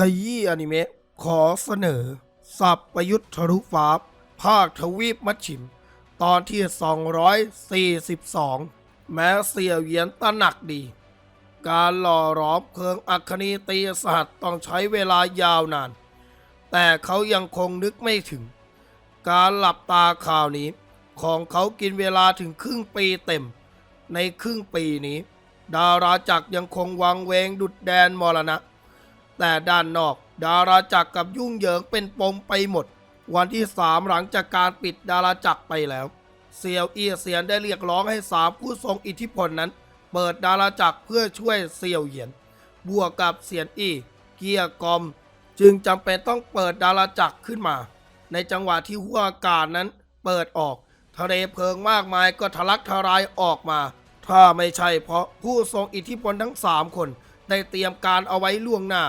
ขยี้อนิเมะขอเสนอ สับประยุทธ์ทะลุฟ้า ภาคทวีปมัชชิม ตอนที่ 242 แม้เสี่ยวเหยียนตระหนักดี การหล่อหลอมเพลิงอัคนีตีสหัสต้องใช้เวลายาวนาน แต่เขายังคงนึกไม่ถึง การหลับตาข่าวนี้ ของเขากินเวลาถึงครึ่งปีเต็ม ในครึ่งปีนี้ ดาราจักรยังคงวังเวงดุดแดนมรณะ แต่ด้านนอก ดาราจักรกับยุ่งเหยิงเป็นปมไปหมด วันที่สามหลังจากการปิดดาราจักรไปแล้ว เซียวเอียเซียนได้เรียกร้องให้สามผู้ทรงอิทธิพลนั้น เปิดดาราจักรเพื่อช่วยเซียวเหยียน บวกกับเซียนอี้เกียกอม จึงจำเป็นต้องเปิดดาราจักรขึ้นมา ในจังหวะที่หัวอากาศนั้นเปิดออกทะเลเพลิงมากมายก็ทะลักทลายออกมา ถ้าไม่ใช่เพราะผู้ทรงอิทธิพลทั้งสามคน ได้เตรียมการเอาไว้ล่วงหน้า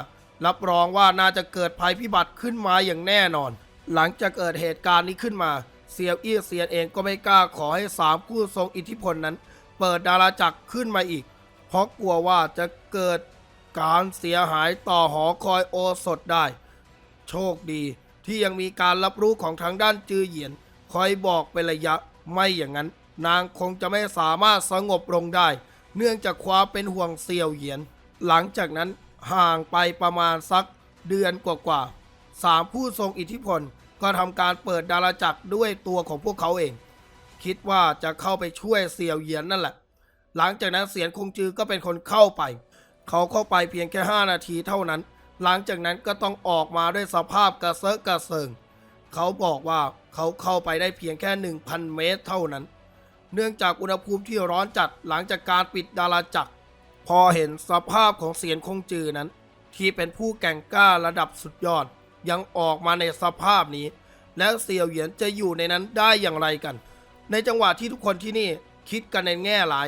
รับรองว่าน่าจะเกิดภัยพิบัติขึ้นมาอย่างแน่นอน หลังจากเกิดเหตุการณ์นี้ขึ้นมาเซียวอี้เซียนเองก็ไม่กล้าขอให้สามผู้ทรงอิทธิพลนั้น เปิดดาราจักรขึ้นมาอีก เพราะกลัวว่าจะเกิดการเสียหายต่อหอคอยโอสถได้ โชคดีที่ยังมีการรับรู้ของทางด้านจือเหยียน คอยบอกเป็นระยะไม่อย่างนั้น นางคงจะไม่สามารถสงบลงได้ เนื่องจากความเป็นห่วงเซียวเหยียน หลังจากนั้น ห่างไปประมาณสักเดือนกว่าๆสามผู้ทรงอิทธิพลก็ทำการเปิดดาราจักรด้วยตัวของพวกเขาเอง คิดว่าจะเข้าไปช่วยเซียวเหยียนนั่นแหละ หลังจากนั้นเสียนคงจือก็เป็นคนเข้าไป เขาเข้าไปเพียงแค่ 5 นาทีเท่านั้น หลังจากนั้นก็ต้องออกมาด้วยสภาพกระเซาะกระเซิงเขาบอกว่าเขาเข้าไปได้เพียงแค่ 1,000 เมตรเท่านั้น เนื่องจากอุณหภูมิที่ร้อนจัดหลังจากการปิดดาราจักร พอเห็นสภาพของเสียนคงจือนั้น ที่เป็นผู้แก่งกล้าระดับสุดยอด ยังออกมาในสภาพนี้ แล้วเซียวเหยียนจะอยู่ในนั้นได้อย่างไรกัน ในจังหวะที่ทุกคนที่นี่คิดกันในแง่หลาย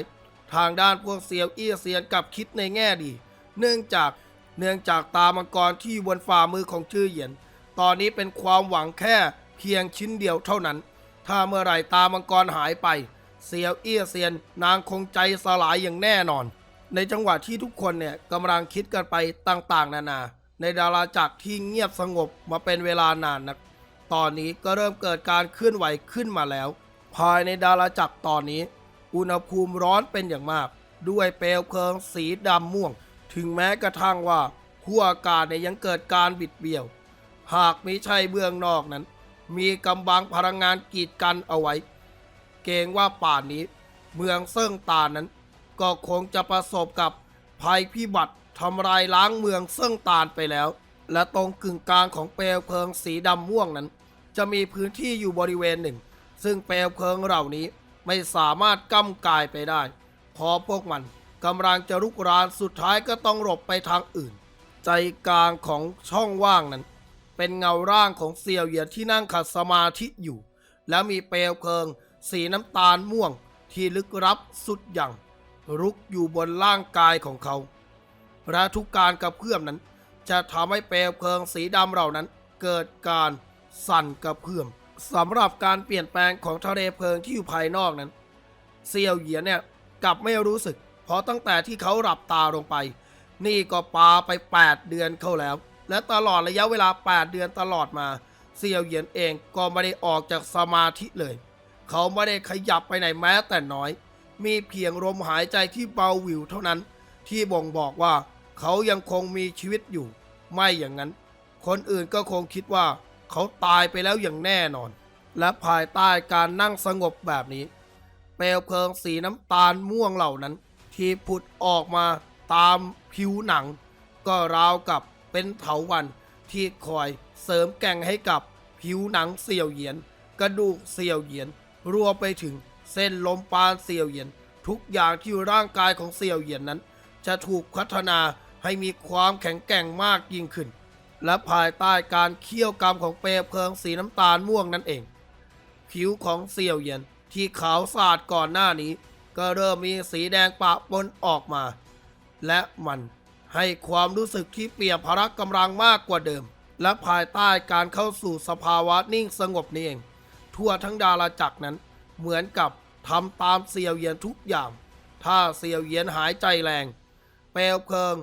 ทางด้านพวกเซียวเอี้ยเซียนกับคิดในแง่ดี เนื่องจากเนื่องจากตามังกรที่อยู่บนฝ่ามือของจื้อเหยียน ตอนนี้เป็นความหวังแค่เพียงชิ้นเดียวเท่านั้น ถ้าเมื่อไหร่ตามังกรหายไป เซียวเอี้ยเซียนนางคงใจสลายอย่างแน่นอน ในจังหวะที่ทุกคนเนี่ยกำลังคิดกันไปต่างๆ นานา ในดาราจักรที่เงียบสงบมาเป็นเวลานานนักตอนนี้ก็เริ่มเกิดการเคลื่อนไหวขึ้นมาแล้ว ภายในดาราจักรตอนนี้ อุณหภูมิร้อนเป็นอย่างมาก ด้วยเปลวเพลิงสีดำม่วง ถึงแม้กระทั่งว่าขั้วอากาศเนี่ยยังเกิดการบิดเบี้ยว หากมิใช่เบื้องนอกนั้น มีกำบังพลังงานกีดกันเอาไว้ เกรงว่าป่านนี้ เมืองเซิ่งตานั้น ก็คงจะประสบกับภัยพิบัติทำลายล้างเมืองเซิ่งตานไปแล้ว และตรงกึ่งกลางของเปลวเพลิงสีดำม่วงนั้น จะมีพื้นที่อยู่บริเวณหนึ่ง ซึ่งเปลวเพลิงเหล่านี้ไม่สามารถก้ำกายไปได้ พอพวกมันกำลังจะรุกรานสุดท้ายก็ต้องหลบไปทางอื่น ใจกลางของช่องว่างนั้น เป็นเงาร่างของเซียวเหยียนที่นั่งขัดสมาธิอยู่ แล้วมีเปลวเพลิง สีน้ำตาลม่วงที่ลึกลับสุดอย่าง รุกอยู่บนร่างกายของเขาและทุกการกระเพื่อมนั้น จะทำให้เปลวเพลิงสีดำเหล่านั้น เกิดการสั่นกระเพื่อมสำหรับการเปลี่ยนแปลงของทะเลเพลิงที่อยู่ภายนอกนั้น เซียวเหยียนเนี่ยกลับไม่รู้สึก เพราะตั้งแต่ที่เขาหลับตาลงไป นี่ก็ปาไป 8 เดือนเข้าแล้ว และตลอดระยะเวลา 8 เดือนตลอดมา เซียวเหยียนเองก็ไม่ได้ออกจากสมาธิเลย เขาไม่ได้ขยับไปไหนแม้แต่น้อย มีเพียงลมหายใจที่เบาหวิวเท่านั้น ที่บ่งบอกว่าเขายังคงมีชีวิตอยู่ ไม่อย่างนั้น คนอื่นก็คงคิดว่า เขาตายไปแล้วอย่างแน่นอน และภายใต้การนั่งสงบแบบนี้ เปลวเพลิงสีน้ำตาลม่วงเหล่านั้น ที่ผุดออกมาตามผิวหนัง ก็ราวกับเป็นเถาวันที่คอยเสริมแก่งให้กับผิวหนังเสี่ยวเหยียน กระดูกเสี่ยวเหยียนรวมไปถึง เส้นลมปานเสี่ยวเหยียน ทุกอย่างที่ร่างกายของเสี่ยวเหยียนนั้น จะถูกพัฒนาให้มีความแข็งแกร่งมากยิ่งขึ้น และภายใต้การเคี่ยวกรรมของเปลวเพลิงสีน้ำตาลม่วงนั่นเอง ผิวของเสี่ยวเหยียนที่ขาวสะอาดก่อนหน้านี้ ก็เริ่มมีสีแดงปะปนออกมา และมันให้ความรู้สึกที่เปรียบพละกำลังมากกว่าเดิม และภายใต้การเข้าสู่สภาวะนิ่งสงบนี่เอง ทั่วทั้งดาราจักรนั้น เหมือนกับทำตามเซียวเยียนทุกอย่าง ถ้าเซียวเยียนหายใจแรง เปลวเพลิง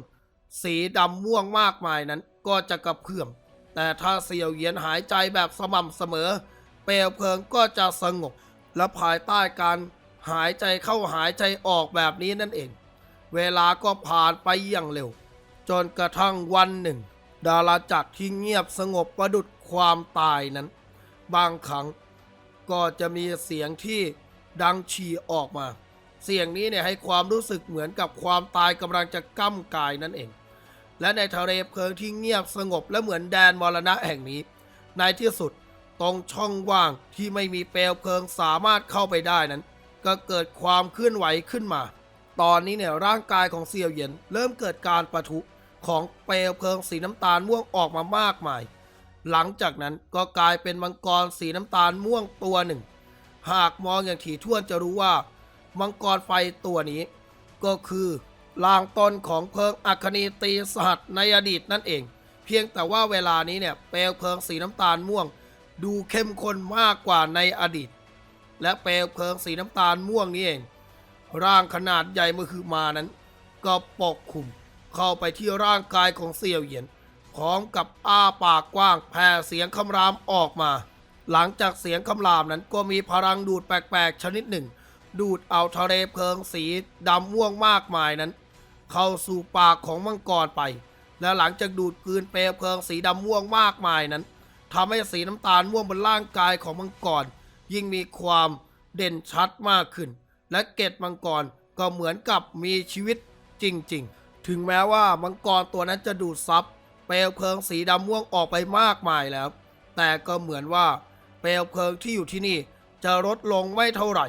สีดำม่วงมากมายนั้นก็จะกระเพื่อม แต่ถ้าเสียวเยียนหายใจแบบสม่ำเสมอ เปลวเพลิงก็จะสงบ และภายใต้การหายใจเข้าหายใจออกแบบนี้นั่นเอง เวลาก็ผ่านไปอย่างเร็ว จนกระทั่งวันหนึ่ง ดาราจักรที่เงียบสงบประดุดความตายนั้น บางครั้ง ก็จะมีเสียงที่ดังฉี่ออกมา เสียงนี้เนี่ยให้ความรู้สึกเหมือนกับความตายกำลังจะก้ำกายนั่นเอง และในทะเลเพลิงที่เงียบสงบและเหมือนแดนมรณะแห่งนี้ ในที่สุดตรงช่องว่างที่ไม่มีเปลวเพลิงสามารถเข้าไปได้นั้น ก็เกิดความเคลื่อนไหวขึ้นมา ตอนนี้เนี่ยร่างกายของเซียวเหยียนเริ่มเกิดการประทุของเปลวเพลิงสีน้ำตาลม่วงออกมามากมาย หลังจากนั้นก็กลายเป็นมังกรสีน้ำตาลม่วงตัวหนึ่ง หากมองอย่างถี่ถ้วนจะรู้ว่า มังกรไฟตัวนี้ ก็คือลางตนของเพลิงอัคนีตีสหัสในอดีตนั่นเอง เพียงแต่ว่าเวลานี้เนี่ยเปลวเพลิงสีน้ำตาลม่วง ดูเข้มข้นมากกว่าในอดีต และเปลวเพลิงสีน้ำตาลม่วงนี่เอง ร่างขนาดใหญ่เมื่อคือมานั้น ก็ปกคลุมเข้าไปที่ร่างกายของเสี่ยวเหยียน พร้อมกับอ้าปากกว้างแผ่เสียงคำรามออกมา หลังจากเสียงคำรามนั้นก็มีพลังดูดแปลกๆชนิดหนึ่ง ดูดเอาทะเลเพลิงสีดำม่วงมากมายนั้น เข้าสู่ปากของมังกรไป และหลังจากดูดกลืนเปลวเพลิงสีดำม่วงมากมายนั้นทำให้สีน้ำตาลม่วงบนร่างกายของมังกร ยิ่งมีความเด่นชัดมากขึ้น และเกตมังกรก็เหมือนกับมีชีวิตจริง ๆ ถึงแม้ว่ามังกรตัวนั้นจะดูดซับ เปลวเพลิงสีดำม่วงออกไปมากมายแล้ว แต่ก็เหมือนว่า เปลวเพลิงที่อยู่ที่นี่จะลดลงไม่เท่าไหร่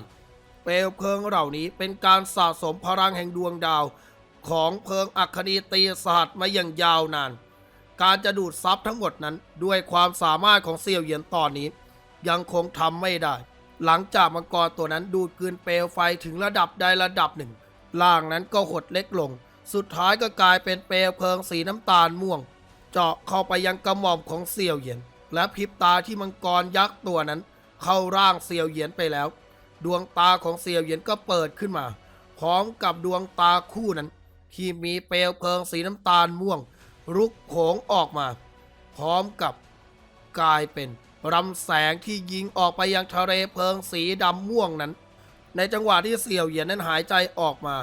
เปลวเพลิงเหล่านี้เป็นการสะสมพลังแห่งดวงดาว ของเพลิงอัคนีตีสหัสมาอย่างยาวนาน การจะดูดซับทั้งหมดนั้นด้วยความสามารถของเซียวเหยียนตอนนี้ ยังคงทำไม่ได้ หลังจากมังกรตัวนั้นดูดกลืนเปลวไฟถึงระดับใดระดับหนึ่งล่างนั้นก็หดเล็กลง สุดท้ายก็กลายเป็นเปลวเพลิงสีน้ำตาลม่วง เจาะเข้าไปยังกระหม่อมของเซียวเหยียน และพริบตาที่มังกรยักษ์ตัวนั้น เข้าร่างเซียวเหยียนไปแล้ว ดวงตาของเซียวเหยียนก็เปิดขึ้นมา พร้อมกับดวงตาคู่นั้น ที่มีเปลวเพลิงสีน้ำตาลม่วง รุกโขงออกมา พร้อมกับกลายเป็นรำแสงที่ยิงออกไปยังทะเลเพลิงสีดำม่วงนั้น ในจังหวะที่เสี่ยวเหยียนนั้นหายใจออกมา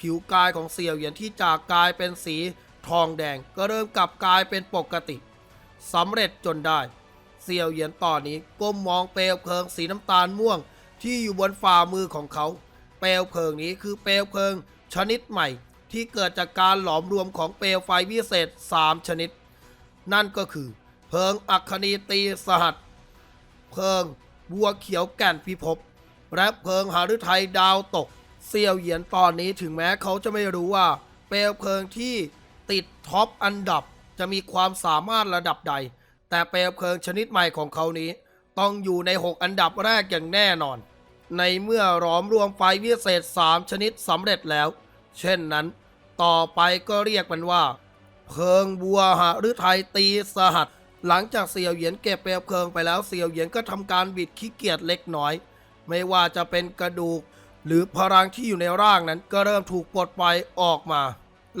ผิวกายของเสี่ยวเหยียนที่จากกลายเป็นสี ทองแดงก็เริ่มกลับกลายเป็นปกติสำเร็จจนได้เสี่ยวเหยียนตอนนี้ก้มมองเปลวเพลิงสีน้ำตาลม่วง ที่อยู่บนฝ่ามือของเขา เปลวเพลิงนี้คือเปลวเพลิง ชนิดใหม่ที่เกิดจากการหลอมรวมของเปลวไฟวิเศษ 3 ชนิด นั่นก็คือ เพลิงอัคนีตีสหัส เพลิงบัวเขียวแก่นพิภพและเพลิงหฤทัยดาวตก เซียวเหยียนตอนนี้ถึงแม้เขาจะไม่รู้ว่า เปลวเพลิงที่ ติดท็อปอันดับจะมีความสามารถระดับใด แต่เปลวเพลิงชนิดใหม่ของเขานี้ ต้องอยู่ใน 6 อันดับแรกอย่างแน่นอน ในเมื่อหลอมรวมไฟวิเศษ 3 ชนิดสำเร็จแล้ว เช่นนั้น ต่อไปก็เรียกมันว่า เพลิงบัวหฤทัยตีสหัส หลังจากเสี่ยวเหยียนเก็บเปลวเพลิงไปแล้วเสี่ยวเหยียนก็ทำการบิดขี้เกียจเล็กน้อย ไม่ว่าจะเป็นกระดูก หรือพลังที่อยู่ในร่างนั้นก็เริ่มถูกปลดปล่อยออกมา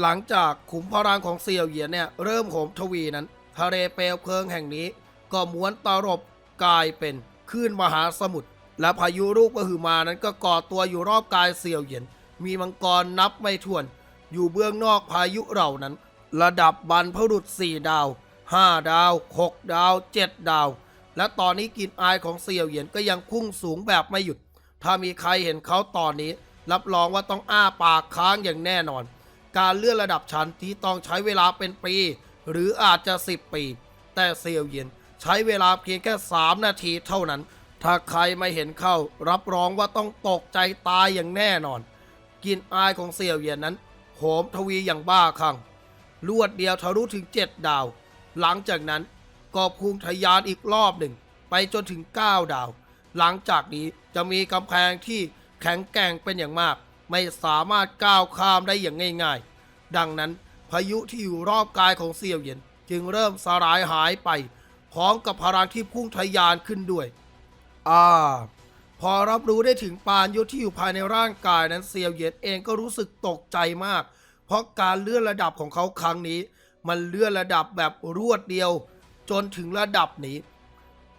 หลังจากขุมพลังของเสี่ยวเหยียนเนี่ยเริ่มโหมทวีนั้น ทะเลเปลวเพลิงแห่งนี้ ก็ม้วนตลบกลายเป็นคลื่นมหาสมุทรและพายุลูกมหึมานั้นก็ก่อตัวอยู่รอบกายเสี่ยวเหยียน มีมังกรนับไม่ถ้วน อยู่เบื้องนอกพายุเหล่านั้น ระดับบรรพบุรุษ4ดาว5ดาว6ดาว7ดาว และตอนนี้กลินอายของเสี่ยวเหยียนก็ยังพุ่งสูงแบบไม่หยุด ถ้ามีใครเห็นเขาตอนนี้ รับรองว่าต้องอ้าปากค้างอย่างแน่นอน การเลื่อนระดับชั้นที่ต้องใช้เวลาเป็นปี หรืออาจจะ 10 ปี แต่เซียวเยียนใช้เวลาเพียงแค่ 3 นาทีเท่านั้น ถ้าใครไม่เห็นเข้า รับรองว่าต้องตกใจตายอย่างแน่นอนกลินอายของเสี่ยวเยียนนั้นโหมทวีอย่างบ้าคลั่งรวดเดียวทะลุถึง 7 ดาว หลังจากนั้นก็พุ่งทะยานอีกรอบหนึ่ง ไปจนถึง 9 ดาว หลังจากนี้จะมีกำแพงที่แข็งแกร่งเป็นอย่างมาก ไม่สามารถก้าวข้ามได้อย่างง่าย ๆ ดังนั้นพายุที่อยู่รอบกายของเสี่ยวเหยียนจึงเริ่มสลายหายไป พร้อมกับพลังที่พุ่งทะยานขึ้นด้วย อ่า พอรับรู้ได้ถึงปานยุทธที่อยู่ภายในร่างกายนั้นเซียวเหยียนเองก็รู้สึกตกใจมาก เพราะการเลื่อนระดับของเขาครั้งนี้ มันเลื่อนระดับแบบรวดเดียว จนถึงระดับนี้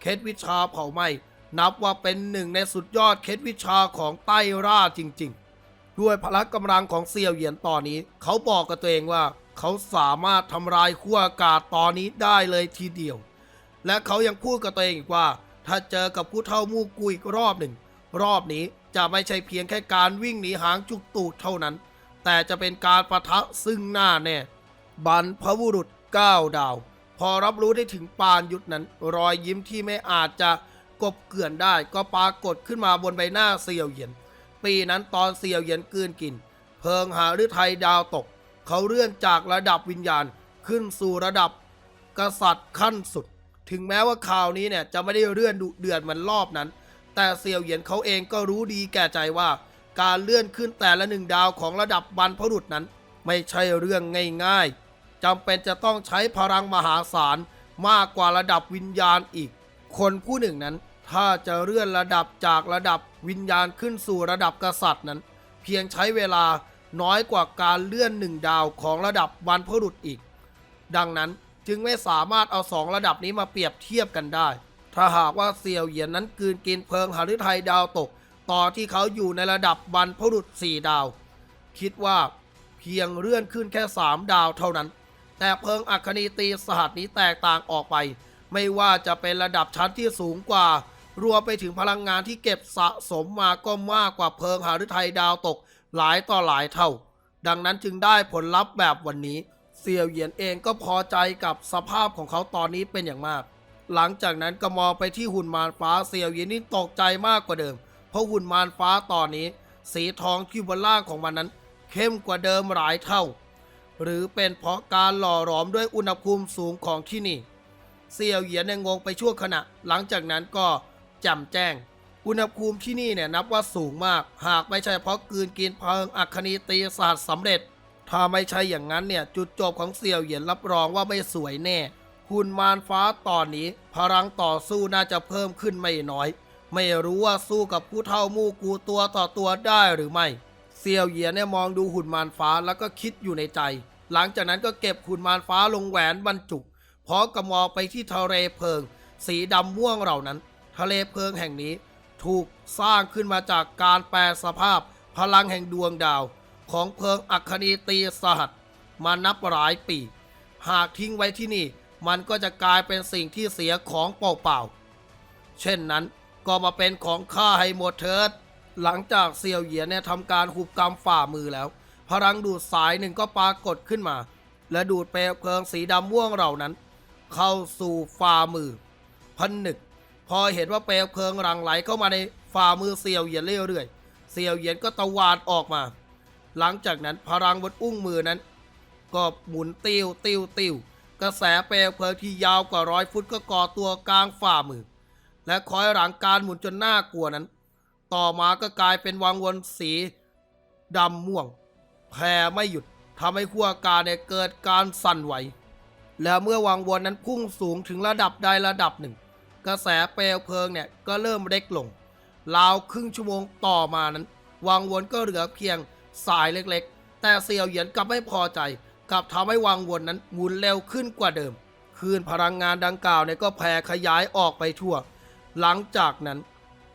เคล็ดวิชาเผาไหมนับว่าเป็นหนึ่งในสุดยอดเคล็ดวิชาของไต้ราจริง ๆ ด้วยพละกำลังของเซียวเหยียนตอนนี้ เขาบอกกับตัวเองว่า เขาสามารถทำลายขั้วอากาศตอนนี้ได้เลยทีเดียว และเขายังพูดกับตัวเองอีกว่า ถ้าเจอกับผู้เท่ามูกุอีกรอบหนึ่ง รอบนี้จะไม่ใช่เพียงแค่การวิ่งหนีหางจุกตูดเท่านั้น แต่จะเป็นการประทะซึ่งหน้าแน่บรรพบุรุษก้าวดาว พอรับรู้ได้ถึงปานยุทธนั้น รอยยิ้มที่ไม่อาจจะกบเกลื่อนได้ก็ปรากฏขึ้นมาบนใบหน้าเซียวเหยียน ปีนั้นตอนเซียวเหยียนกลืนกิน เพิงหาฤทัยดาวตก เขาเลื่อนจากระดับวิญญาณขึ้นสู่ระดับกษัตริย์ขั้นสุด ถึงแม้ว่าข่าวนี้เนี่ยจะไม่ได้เลื่อนดุเดือดเหมือนรอบนั้น แต่เซียวเหยียนเขาเองก็รู้ดีแก่ใจว่า การเลื่อนขึ้นแต่ละหนึ่งดาวของระดับบรรพบุรุษนั้น ไม่ใช่เรื่องง่ายๆจำเป็นจะต้องใช้พลังมหาศาลมากกว่าระดับวิญญาณอีก คนผู้หนึ่งนั้นถ้าจะเลื่อนระดับจากระดับ วิญญาณขึ้นสู่ระดับกษัตริย์นั้น เพียงใช้เวลาน้อยกว่าการเลื่อนหนึ่งดาวของระดับบรรพบุรุษอีก ดังนั้นจึงไม่สามารถเอาสองระดับนี้มาเปรียบเทียบกันได้ ถ้าหากว่าเซียวเหยียนนั้นกืนกินเพลิงหฤทัยดาวตก ต่อที่เขาอยู่ในระดับบรรพบุรุษสี่ดาว คิดว่าเพียงเลื่อนขึ้นแค่สามดาวเท่านั้น แต่เพลิงอัคนีตีสหัสนี้แตกต่างออกไป ไม่ว่าจะเป็นระดับชั้นที่สูงกว่า รวมไปถึงพลังงานที่เก็บสะสมมาก็มากกว่าเพลิงหฤทัยดาวตกหลายต่อหลายเท่า ดังนั้นจึงได้ผลลัพธ์แบบวันนี้ เซียวเหยียนเองก็พอใจกับสภาพของเขาตอนนี้เป็นอย่างมาก หลังจากนั้นก็มองไปที่หุ่นมารฟ้าเซียวเหยียนนี่ตกใจมากกว่าเดิม เพราะหุ่นมารฟ้าตอนนี้ สีทองที่บนล่างของมันนั้น เข้มกว่าเดิมหลายเท่า หรือเป็นเพราะการหล่อหลอมด้วยอุณหภูมิสูงของที่นี่ เซียวเหยียนงงไปชั่วขณะ หลังจากนั้นก็ แจ่มแจ้ง อุณหภูมิที่นี่เนี่ยนับว่าสูงมาก หากไม่ใช่เพราะกืนกินเพลิงอัคนีตีศาสตร์สำเร็จ ถ้าไม่ใช่อย่างนั้นเนี่ยจุดจบของเซี่ยวเหยียนรับรองว่าไม่สวยแน่หุ่นมารฟ้าตอนนี้ พลังต่อสู้น่าจะเพิ่มขึ้นไม่น้อย ไม่รู้ว่าสู้กับผู้เท่ามู่กูตัวต่อตัวได้หรือไม่เซียวเหยียนเนี่ยมองดูหุ่นมารฟ้าแล้วก็คิดอยู่ในใจ หลังจากนั้นก็เก็บหุ่นมารฟ้าลงแหวนบรรจุพร้อมกับมองไปที่ทะเลเพลิง สีดำม่วงเหล่านั้น ทะเลเพลิงแห่งนี้ ถูกสร้างขึ้นมาจากการแปลสภาพพลังแห่งดวงดาว ของเพลิงอัคนีตีสหัสมานับหลายปี หากทิ้งไว้ที่นี่ มันก็จะกลายเป็นสิ่งที่เสียของเปล่าๆ เช่นนั้นก็มาเป็นของข้าให้หมดเถิด หลังจากเซียวเหยียนเนี่ยทำการหุบกำฝ่ามือแล้ว พลังดูดสายหนึ่งก็ปรากฏขึ้นมา และดูดเปลวเพลิงสีดำม่วงเหล่านั้น เข้าสู่ฝ่ามือพันหนึก พอเห็นว่าเปลวเพลิงหลังไหลเข้ามาในฝ่ามือเซียวเหยียนเรื่อยๆเซียวเหยียนก็ตะวาดออกมา หลังจากนั้นพลังบนอุ้งมือนั้น ก็หมุนติวติวติวกระแสเปลวเพลิงที่ยาวกว่าร้อยฟุตก็ก่อตัวกลางฝ่ามือ และคอยหลังการหมุนจนน่ากลัวนั้น ต่อมาก็กลายเป็นวังวนสีดำม่วงแผ่ไม่หยุดทำให้ขั้วกาเนี่ยเกิดการสั่นไหว แล้วเมื่อวังวนนั้นพุ่งสูงถึงระดับใดระดับหนึ่ง กระแสเปลวเพลิงเนี่ยก็เริ่มเล็กลง ราวครึ่งชั่วโมงต่อมานั้น วังวนก็เหลือเพียงสายเล็กๆ แต่เซียวเหยียนกลับไม่พอใจกลับทำให้วังวนนั้นหมุนเร็วขึ้นกว่าเดิมคลื่นพลังงานดังกล่าวเนี่ยก็แผ่ขยายออกไปทั่ว หลังจากนั้น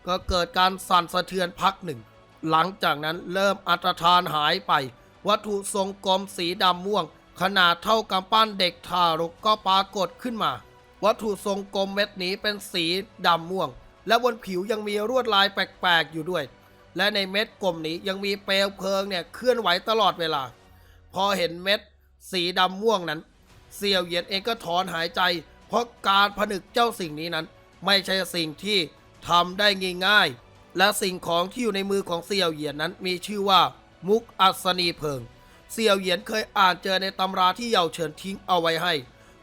ก็เกิดการสั่นสะเทือนพักหนึ่ง หลังจากนั้นเริ่มอัตทานหายไป วัตถุทรงกลมสีดำม่วง ขนาดเท่ากับปั้นเด็กทารกก็ปรากฏขึ้นมา วัตถุทรงกลมเม็ดนี้เป็นสีดำม่วง และบนผิวยังมีลวดลายแปลกๆอยู่ด้วย และในเม็ดกลมนี้ยังมีเปลวเพลิงเนี่ยเคลื่อนไหวตลอดเวลา พอเห็นเม็ด สีดำม่วงนั้นเซี่ยวเหยียนเองก็ถอนหายใจ เพราะการผนึกเจ้าสิ่งนี้นั้น ไม่ใช่สิ่งที่ทำได้ง่ายๆและสิ่งของที่อยู่ในมือของเซี่ยวเหยียนนั้นมีชื่อว่า มุกอัศนีเพิงเซี่ยวเหยียนเคยอ่านเจอในตำราที่เยาเฉินทิ้งเอาไว้ให้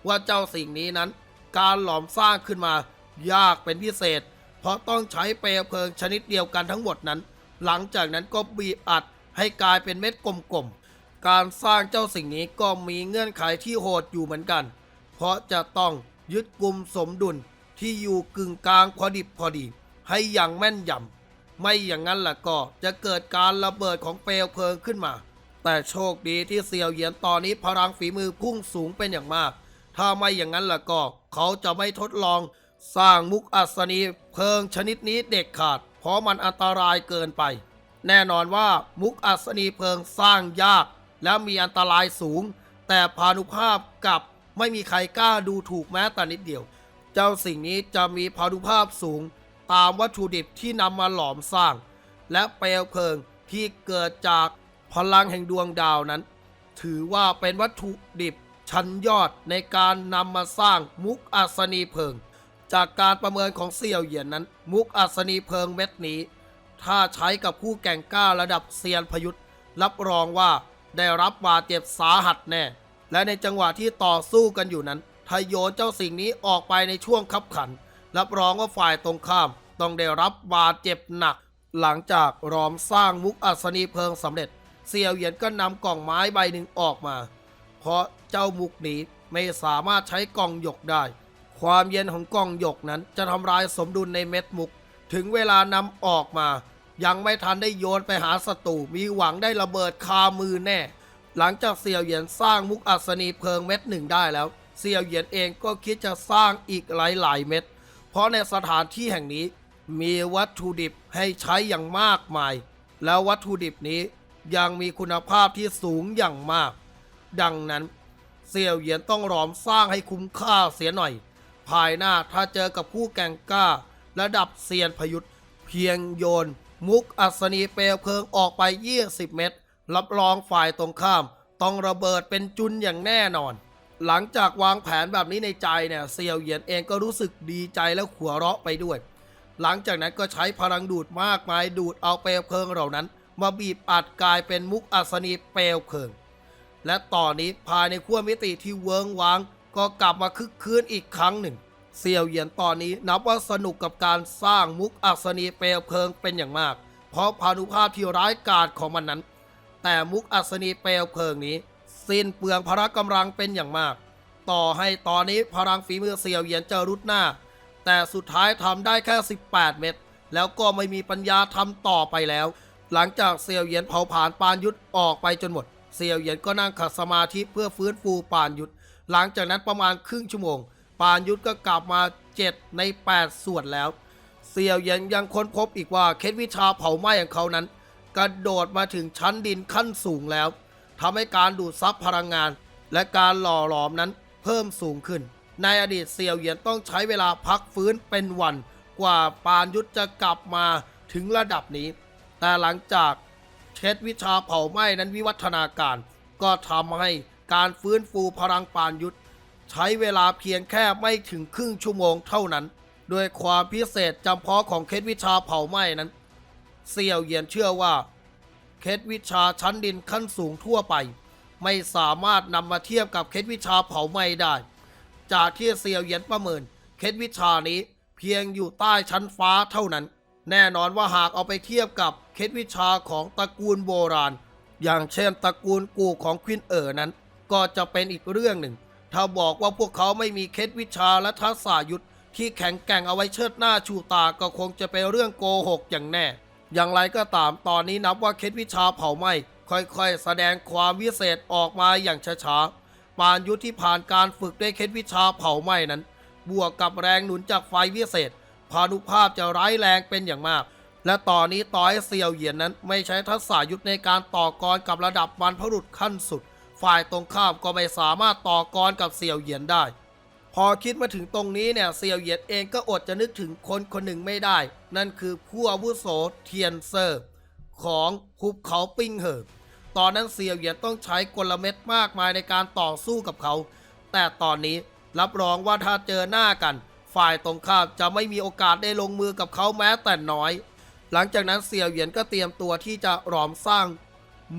ว่าเจ้าสิ่งนี้นั้น การหลอมสร้างขึ้นมา ยากเป็นพิเศษ เพราะต้องใช้เปลวเพลิงชนิดเดียวกันทั้งหมดนั้น หลังจากนั้นก็บีบอัดให้กลายเป็นเม็ดกลมๆ การสร้างเจ้าสิ่งนี้ก็มีเงื่อนไขที่โหดอยู่เหมือนกัน เพราะจะต้องยึดกลุ่มสมดุลที่อยู่กึ่งกลางพอดิบพอดี ให้อย่างแม่นยำไม่อย่างนั้นล่ะก็จะเกิดการระเบิดของเปลวเพลิงขึ้นมา แต่โชคดีที่เซียวเหยียนตอนนี้พลังฝีมือพุ่งสูงเป็นอย่างมาก ถ้าไม่อย่างนั้นล่ะก็ เขาจะไม่ทดลอง สร้างมุกอัศนีเพลิงชนิดนี้เด็ดขาด เพราะมันอันตรายเกินไป แน่นอนว่ามุกอัศนีเพลิงสร้างยาก และมีอันตรายสูง แต่พานุภาพกับไม่มีใครกล้าดูถูกแม้แต่นิดเดียว เจ้าสิ่งนี้จะมีพานุภาพสูง ตามวัตถุดิบที่นำมาหลอมสร้าง และเปลวเพลิงที่เกิดจากพลังแห่งดวงดาวนั้น ถือว่าเป็นวัตถุดิบ ชั้นยอดในการนำมาสร้างมุกอัศนีเพลิง จากการประเมินของเสี่ยวเหยียนนั้น มุกอัศนีเพลิงเม็ดนี้ ถ้าใช้กับผู้แก่งกล้าระดับเซียนพยุทธ์รับรองว่าได้รับบาดเจ็บสาหัสแน่ และในจังหวะที่ต่อสู้กันอยู่นั้นถ้าโยนเจ้าสิ่งนี้ออกไปในช่วงคับขัน รับรองว่าฝ่ายตรงข้าม ต้องได้รับบาดเจ็บหนัก หลังจากรอมสร้างมุกอัศนีเพลิงสำเร็จเซียวเหยียนก็นำกล่องไม้ใบหนึ่งออกมา เพราะเจ้ามุกนี้ไม่สามารถใช้กล่องหยกได้ ความเย็นของกล่องหยกนั้นจะทำลายสมดุลในเม็ดมุก ถึงเวลานำออกมา ยังไม่ทันได้โยนไปหาศัตรูมีหวังได้ระเบิดคามือแน่ หลังจากเสี่ยวเหยียนสร้างมุกอัศนีเพลิงเม็ดหนึ่งได้แล้ว เสี่ยวเหยียนเองก็คิดจะสร้างอีกหลายๆเม็ด เพราะในสถานที่แห่งนี้มีวัตถุดิบให้ใช้อย่างมากมาย แล้ววัตถุดิบนี้ยังมีคุณภาพที่สูงอย่างมาก ดังนั้นเสี่ยวเหยียนต้องหลอมสร้างให้คุ้มค่าเสียหน่อย ภายหน้าถ้าเจอกับผู้แก่งกล้า ระดับเซียนพยุทธ์เพียงโยน มุกอัศนีเปลวเพลิงออกไป 20 เมตร รับรองฝ่ายตรงข้าม ต้องระเบิดเป็นจุนอย่างแน่นอน หลังจากวางแผนแบบนี้ในใจเนี่ยเซียวเหยียนเองก็รู้สึกดีใจและขัวเราะไปด้วย หลังจากนั้นก็ใช้พลังดูดมากมายดูดเอาเปลวเพลิงเหล่านั้น มาบีบอัดกลายเป็นมุกอัศนีเปลวเพลิง และตอนนี้ภายในขั้วมิติที่เวิงวาง ก็กลับมาคึกคืนอีกครั้งหนึ่ง เซียวเหยียนตอนนี้นับว่าสนุกกับการสร้างมุกอัศนีเปลวเพลิงเป็นอย่างมาก เพราะพานุภาพที่ร้ายกาจของมันนั้น แต่มุกอัศนีเปลวเพลิงนี้ สิ้นเปลืองพละกำลังเป็นอย่างมาก ต่อให้ตอนนี้พลังฝีมือเซียวเหยียนจะรุดหน้า แต่สุดท้ายทำได้แค่ 18 เม็ดแล้วก็ไม่มีปัญญาทำต่อไปแล้ว หลังจากเซียวเหยียนเผาผลาญปานยุทธออกไปจนหมด เซียวเหยียนก็นั่งขัดสมาธิเพื่อฟื้นฟูปานยุทธหลังจากนั้นประมาณครึ่งชั่วโมงปานยุทธก็กลับมา 7 ใน 8 ส่วนแล้ว เซียวเหยียนยังค้นพบอีกว่าเคล็ดวิชาเผาไหม้ของเขานั้น กระโดดมาถึงชั้นดินขั้นสูงแล้วทำให้การดูดซับพลังงาน และการหล่อหลอมนั้นเพิ่มสูงขึ้น ในอดีตเซียวเหยียนต้องใช้เวลาพักฟื้นเป็นวัน กว่าปานยุทธจะกลับมาถึงระดับนี้ แต่หลังจาก เคล็ดวิชาเผาไหม้นั้นวิวัฒนาการ ก็ทำให้การฟื้นฟูพลังปานยุทธ ใช้เวลาเพียงแค่ไม่ถึงครึ่งชั่วโมงเท่านั้น ด้วยความพิเศษจำเพาะของเคล็ดวิชาเผาไหม้นั้นเซียวเยียนเชื่อว่า เคล็ดวิชาชั้นดินขั้นสูงทั่วไป ไม่สามารถนำมาเทียบกับเคล็ดวิชาเผาไหม้ได้ จากที่เซียวเยียนประเมิน เคล็ดวิชานี้เพียงอยู่ใต้ชั้นฟ้าเท่านั้น แน่นอนว่าหากเอาไปเทียบกับเคล็ดวิชาของตระกูลโบราณ อย่างเช่นตระกูลกูของควินเอ๋อนั้น ก็จะเป็นอีกเรื่องหนึ่ง ถ้าบอกว่าพวกเขาไม่มีเคล็ดวิชาและทักษะยุทธที่แข็งแกร่งเอาไว้เชิดหน้าชูตาก็คงจะเป็นเรื่องโกหกอย่างแน่ อย่างไรก็ตามตอนนี้นับว่าเคล็ดวิชาเผาไหม้ค่อยๆ แสดงความวิเศษออกมาอย่างช้าๆปานยุทธที่ผ่านการฝึกด้วยเคล็ดวิชาเผาไหม้นั้น บวกกับแรงหนุนจากไฟวิเศษ พานุภาพจะร้ายแรงเป็นอย่างมาก และตอนนี้ต่อให้เซียวเหยียนนั้นไม่ใช้ทักษะยุทธในการต่อกรกับระดับบรรพบุรุษขั้นสุด ฝ่ายตรงข้ามก็ไม่สามารถต่อกรกับเซียวเหยียนได้ พอคิดมาถึงตรงนี้เนี่ยเซียวเหยียนเองก็อดจะนึกถึงคนคนหนึ่งไม่ได้ นั่นคือผู้อาวุโสเทียนเซอร์ของภูเขาปิ้งเหอตอนนั้นเซียวเหยียนต้องใช้กลเม็ดมากมายในการต่อสู้กับเขา แต่ตอนนี้รับรองว่าถ้าเจอหน้ากัน ฝ่ายตรงข้ามจะไม่มีโอกาสได้ลงมือกับเขาแม้แต่น้อย หลังจากนั้นเซียวเหยียนก็เตรียมตัวที่จะหลอมสร้าง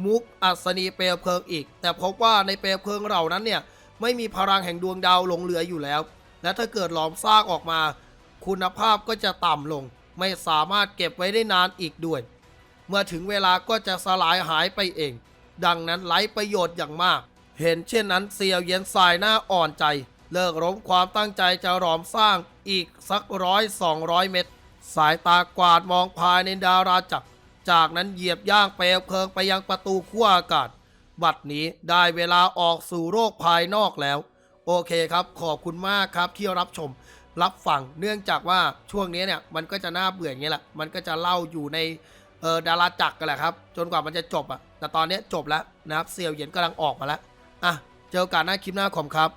มุกอัศนีเปลวเพลิงอีก แต่พบว่าในเปลวเพลิงเหล่านั้นเนี่ยไม่มีพลังแห่งดวงดาวหลงเหลืออยู่แล้ว และถ้าเกิดหลอมสร้างออกมา คุณภาพก็จะต่ำลง ไม่สามารถเก็บไว้ได้นานอีกด้วย เมื่อถึงเวลาก็จะสลายหายไปเอง ดังนั้นไร้ประโยชน์อย่างมาก เห็นเช่นนั้นเซียวเย็นสายหน้าอ่อนใจ เลิกล้มความตั้งใจจะหลอมสร้างอีกสักร้อยสองร้อยเมตร สายตากวาดมองภายในดาราจักร จากนั้นเหยียบย่างเปลวเพลิงไปยังประตูขั้วอากาศ บัดนี้ได้เวลาออกสู่โลกภายนอกแล้ว โอเคครับ ขอบคุณมากครับที่รับชม รับฟังเนื่องจากว่าช่วงนี้เนี่ยมันก็จะน่าเบื่ออย่างเงี้ยแหละมันก็จะเล่าอยู่ในเออดาราจักรกันแหละครับ จนกว่ามันจะจบอะแต่ตอนนี้จบแล้วนะครับเซียวเหยียนกำลังออกมาแล้วอะเจอกันหน้าคลิปหน้าขอมครับ